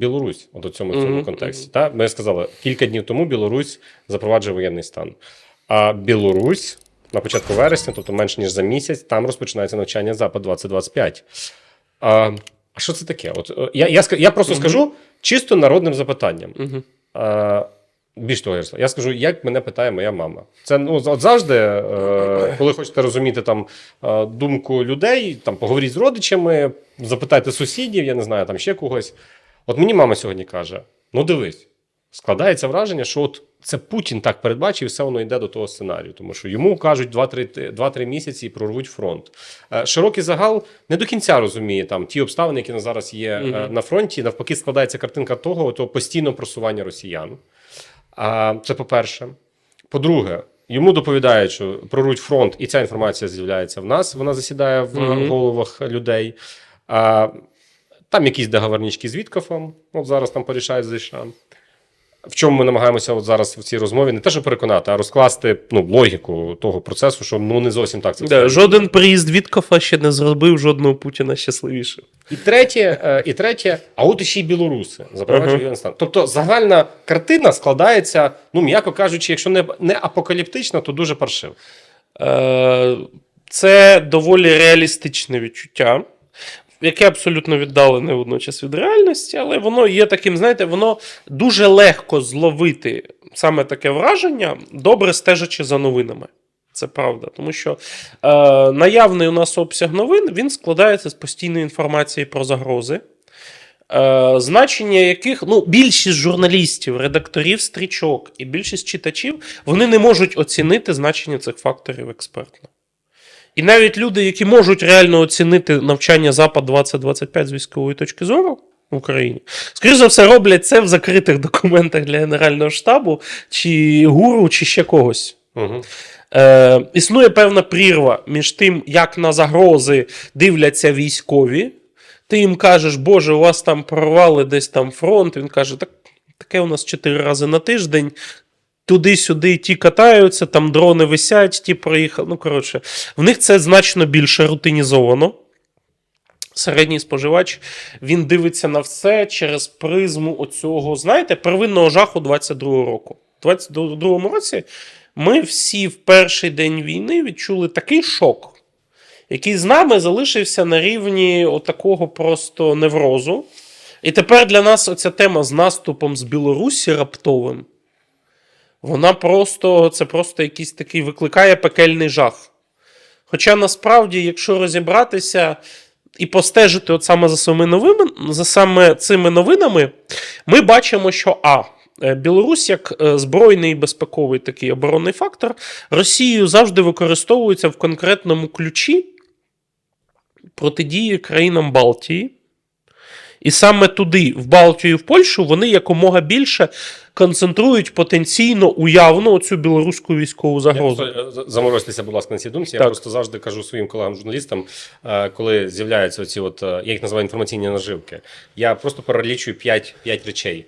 Білорусь, от у цьому, цьому Мгм, контексті. Та? Ми сказали, кілька днів тому Білорусь запроваджує воєнний стан. А Білорусь на початку вересня, тобто менше ніж за місяць, там розпочинається навчання Запад 2025. А, а що це таке? От, е, я, я, я просто Мгм. скажу чисто народним запитанням. Угу. А, більш того, я скажу, як мене питає моя мама. Це ну от завжди, е, коли хочете розуміти там е, думку людей, там поговоріть з родичами, запитайте сусідів, я не знаю, там ще когось. От мені мама сьогодні каже: ну дивись, складається враження, що от це Путін так передбачив, і все воно йде до того сценарію, тому що йому кажуть 2-3 місяці і прорвуть фронт. Е, Широкий загал не до кінця розуміє там ті обставини, які на зараз є Мгм. на фронті. Навпаки, складається картинка того, того постійного просування росіян. Це по-перше. По-друге, йому доповідають, що прорвуть фронт, і ця інформація з'являється в нас. Вона засідає в Мгм. головах людей. Там якісь договорнички з Віткофом, от зараз там порішають з США. В чому ми намагаємося от зараз в цій розмові не те, що переконати, а розкласти ну, логіку того процесу, що ну не зовсім так це Да, жоден приїзд Віткофа ще не зробив жодного Путіна щасливішим. І третє, е, і третє, а от іще й білоруси запроваджують воєнний стан. Тобто загальна картина складається, ну м'яко кажучи, якщо не, не апокаліптична, то дуже паршиво. Е, Це доволі реалістичне відчуття, яке абсолютно віддалене водночас від реальності, але воно є таким, знаєте, воно дуже легко зловити саме таке враження, добре стежачи за новинами. Це правда, тому що е, наявний у нас обсяг новин він складається з постійної інформації про загрози. Е, значення яких ну, більшість журналістів, редакторів стрічок і більшість читачів вони не можуть оцінити значення цих факторів експертно. І навіть люди, які можуть реально оцінити навчання Запад 2025 з військової точки зору в Україні, скоріше за все, роблять це в закритих документах для Генерального штабу, чи гуру, чи ще когось. Угу. Е, існує певна прірва між тим, як на загрози дивляться військові. Ти їм кажеш, Боже, у вас там прорвали десь там фронт. Він каже, так таке у нас чотири рази на тиждень. Туди-сюди ті катаються, там дрони висять, ті проїхали. Ну, коротше, в них це значно більше рутинізовано. Середній споживач він дивиться на все через призму оцього, знаєте, первинного жаху 22-го року. У 22-му році ми всі в перший день війни відчули такий шок, який з нами залишився на рівні отакого просто неврозу. І тепер для нас оця тема з наступом з Білорусі раптовим. Вона просто, це просто якийсь такий викликає пекельний жах. Хоча насправді, якщо розібратися і постежити от саме за саме новими, за саме цими новинами, ми бачимо, що А. е, Білорусь як е, збройний і безпековий такий оборонний фактор Росією завжди використовується в конкретному ключі протидії країнам Балтії. І саме туди, в Балтію і в Польщу, вони якомога більше концентрують потенційно уявну оцю білоруську військову загрозу. Заморозьтеся, будь ласка, на цій думці. Я просто завжди кажу своїм колегам-журналістам, е, коли з'являються оці, от, е, я їх називаю інформаційні наживки. Я просто перелічую 5, 5 речей.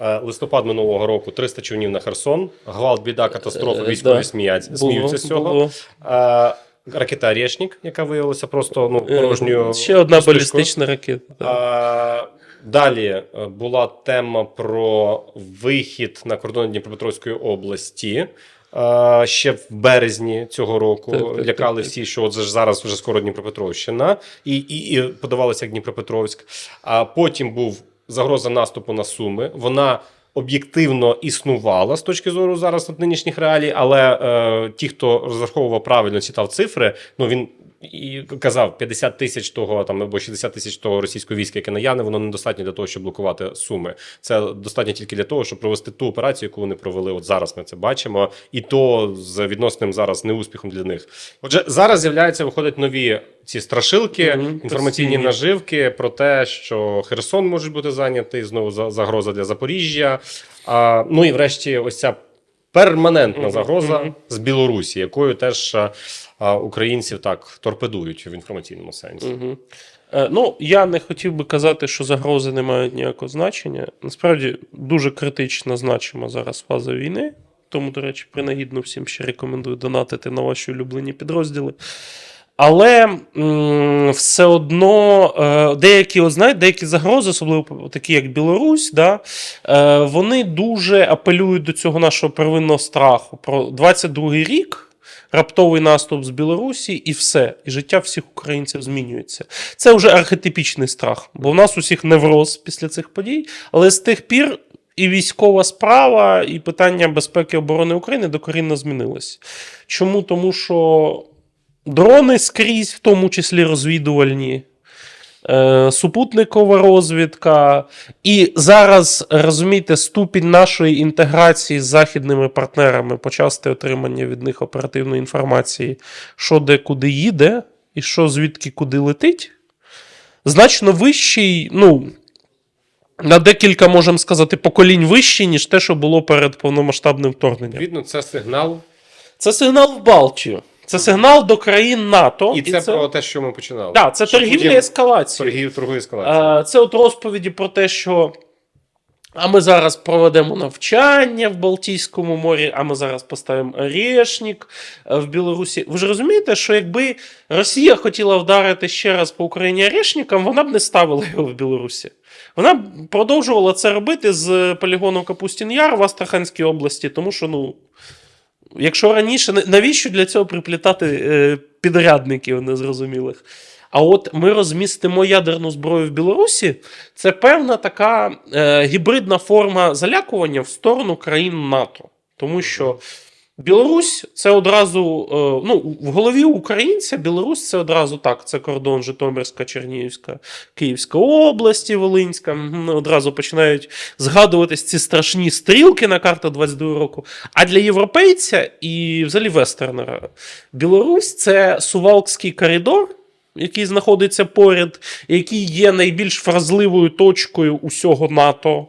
Е, Листопад минулого року 300 човнів на Херсон, гвалт, біда, катастрофа, Е, військові да. сміють, сміються з цього. Було. Е, Ракета «Орешник», яка виявилася просто ну, порожньою. Е, Ще одна пустишкою. балістична ракета. так. А, далі е, була тема про вихід на кордон Дніпропетровської області. а, Ще в березні цього року Так, так, лякали так, так. всі, що от зараз вже скоро Дніпропетровщина, і, і, і подавалося як Дніпропетровськ. А потім був загроза наступу на Суми. Вона об'єктивно існувала з точки зору зараз нинішніх реалій, але е, ті, хто розраховував правильно, читав цифри, ну він і казав 50 тисяч того там або 60 тисяч того російського війська, яке наяне, воно недостатньо для того, щоб блокувати суми. Це достатньо тільки для того, щоб провести ту операцію, яку вони провели. От зараз ми це бачимо, і то з відносним зараз неуспіхом для них. Отже, зараз з'являються, виходять нові ці страшилки, Мгм, інформаційні постійні. наживки про те, що Херсон може бути зайнятий, знову загроза для Запоріжжя. А, ну і врешті, ось ця перманентна загроза з Білорусі, якою теж українців так торпедують в інформаційному сенсі. Е, ну, я не хотів би казати, що загрози не мають ніякого значення. Насправді дуже критично значима зараз фаза війни. Тому, до речі, принагідно всім ще рекомендую донатити на ваші улюблені підрозділи. Але м, все одно е, деякі, от, знаєте, деякі загрози, особливо такі як Білорусь, да, е, вони дуже апелюють до цього нашого первинного страху. Про 22-й рік. Раптовий наступ з Білорусі, і все. І життя всіх українців змінюється. Це вже архетипічний страх, бо в нас усіх невроз після цих подій. Але з тих пір і військова справа, і питання безпеки оборони України докорінно змінилися. Чому? Тому що дрони скрізь, в тому числі розвідувальні. е, Супутникова розвідка, і зараз розумієте, ступінь нашої інтеграції з західними партнерами, почасти отримання від них оперативної інформації, що де куди їде, і що звідки куди летить, значно вищий, ну, на декілька, можемо сказати, поколінь вищий, ніж те, що було перед повномасштабним вторгненням. Відповідно, це сигнал, Це сигнал в Балтію. Це сигнал до країн НАТО. і це про те, що ми починали. Да, це Що торгівля Путін- ескалації. Торгів, торгові ескалації. Е, Це от розповіді про те, що. А ми зараз проведемо навчання в Балтійському морі, а ми зараз поставимо орешник е, в Білорусі. Ви ж розумієте, що якби Росія хотіла вдарити ще раз по Україні орешником, вона б не ставила його в Білорусі. Вона б продовжувала це робити з полігону Капустін Яр в Астраханській області, тому що, ну. Якщо раніше, на- навіщо для цього приплітати е, підрядників незрозумілих? А от ми розмістимо ядерну зброю в Білорусі, це певна така е, гібридна форма залякування в сторону країн НАТО. Тому що Білорусь це одразу, е, ну, в голові українця Білорусь це одразу так. Це кордон Житомирська, Чернігівська, Київська області, Волинська. Одразу починають згадуватись ці страшні стрілки на карту 22 року. А для європейця і взагалі вестернера Білорусь це Сувалкський коридор. Який знаходиться поряд, який є найбільш вразливою точкою усього НАТО,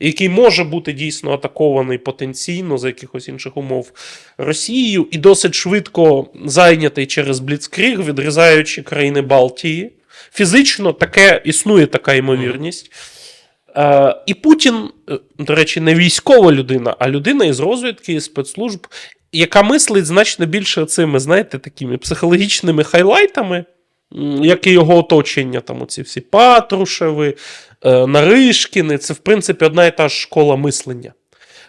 який може бути дійсно атакований потенційно за якихось інших умов Росією, і досить швидко зайнятий через Бліцкріг, відрізаючи країни Балтії. Фізично таке існує така ймовірність. Е, і Путін, е, до речі, не військова людина, а людина із розвідки, із спецслужб, яка мислить значно більше цими, знаєте, такими психологічними хайлайтами, як і його оточення, там оці всі Патрушеви, е, Наришкіни. Це, в принципі, одна і та ж школа мислення.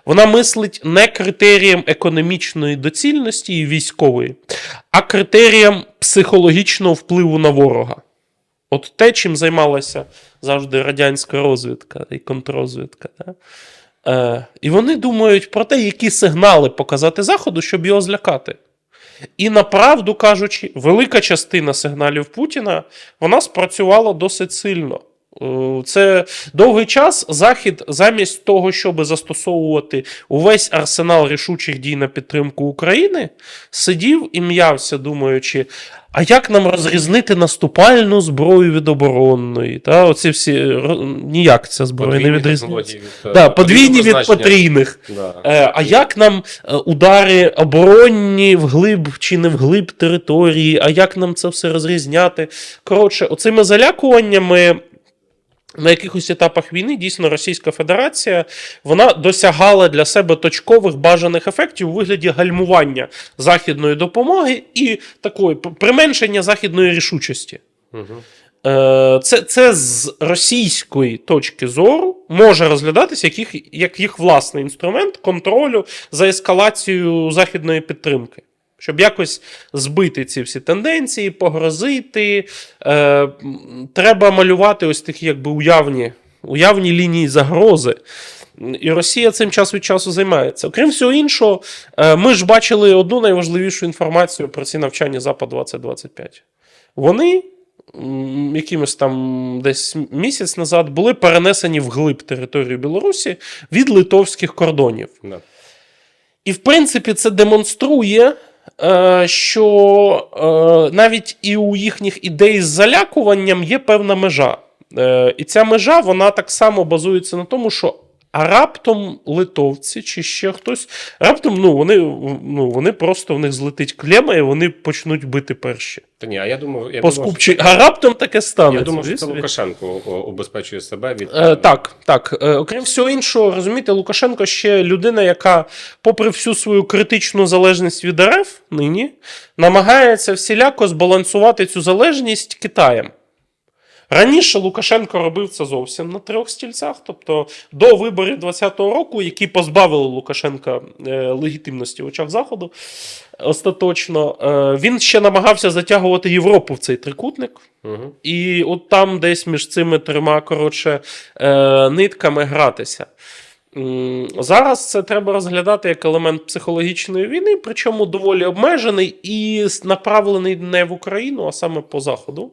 Вона мислить не критерієм економічної доцільності і військової, а критерієм психологічного впливу на ворога. От те, чим займалася завжди радянська розвідка і контррозвідка. Да? Е, і вони думають про те, які сигнали показати Заходу, щоб його злякати. І направду кажучи, велика частина сигналів Путіна вона спрацювала досить сильно. Е, Це довгий час Захід, замість того, щоб застосовувати увесь арсенал рішучих дій на підтримку України, сидів і м'явся, думаючи, а як нам розрізнити наступальну зброю від оборонної? Та, оці всі ніяк ця зброя не відрізняється. від, е, Да, подвійні від потрійних. Да. Е, а як нам удари оборонні вглиб чи не вглиб території, а як нам це все розрізняти? Коротше, оцими залякуваннями. На якихось етапах війни дійсно Російська Федерація вона досягала для себе точкових бажаних ефектів у вигляді гальмування західної допомоги і такої применшення західної рішучості. Е, Це, це з російської точки зору може розглядатися як їх, як їх власний інструмент контролю за ескалацією західної підтримки. Щоб якось збити ці всі тенденції, погрозити. Е, треба малювати ось такі якби уявні, уявні лінії загрози. І Росія цим час від часу займається. Окрім всього іншого, е, ми ж бачили одну найважливішу інформацію про ці навчання Запад 2025. Вони якимось там десь місяць назад були перенесені вглиб території Білорусі від литовських кордонів. І, в принципі, це демонструє, що е, навіть і у їхніх ідей з залякуванням є певна межа. Е, І ця межа вона так само базується на тому, що А раптом литовці чи ще хтось. Раптом ну, вони, ну, вони просто в них злетить клема і вони почнуть бити перші. Та ні, а я думав, я По думав, скупчі. А раптом таке що, станеться. я думав, що це Лукашенко обезпечує себе від Е, так, так. Е, окрім всього іншого, розумієте, Лукашенко ще людина, яка, попри всю свою критичну залежність від РФ нині, намагається всіляко збалансувати цю залежність Китаєм. Раніше Лукашенко робив це зовсім на трьох стільцях, тобто до виборів 2020 року, які позбавили Лукашенка е, легітимності в очах Заходу, остаточно, е, він ще намагався затягувати Європу в цей трикутник. Угу. І от там десь між цими трьома коротше, е, нитками гратися. Зараз це треба розглядати як елемент психологічної війни, причому доволі обмежений і направлений не в Україну, а саме по Заходу.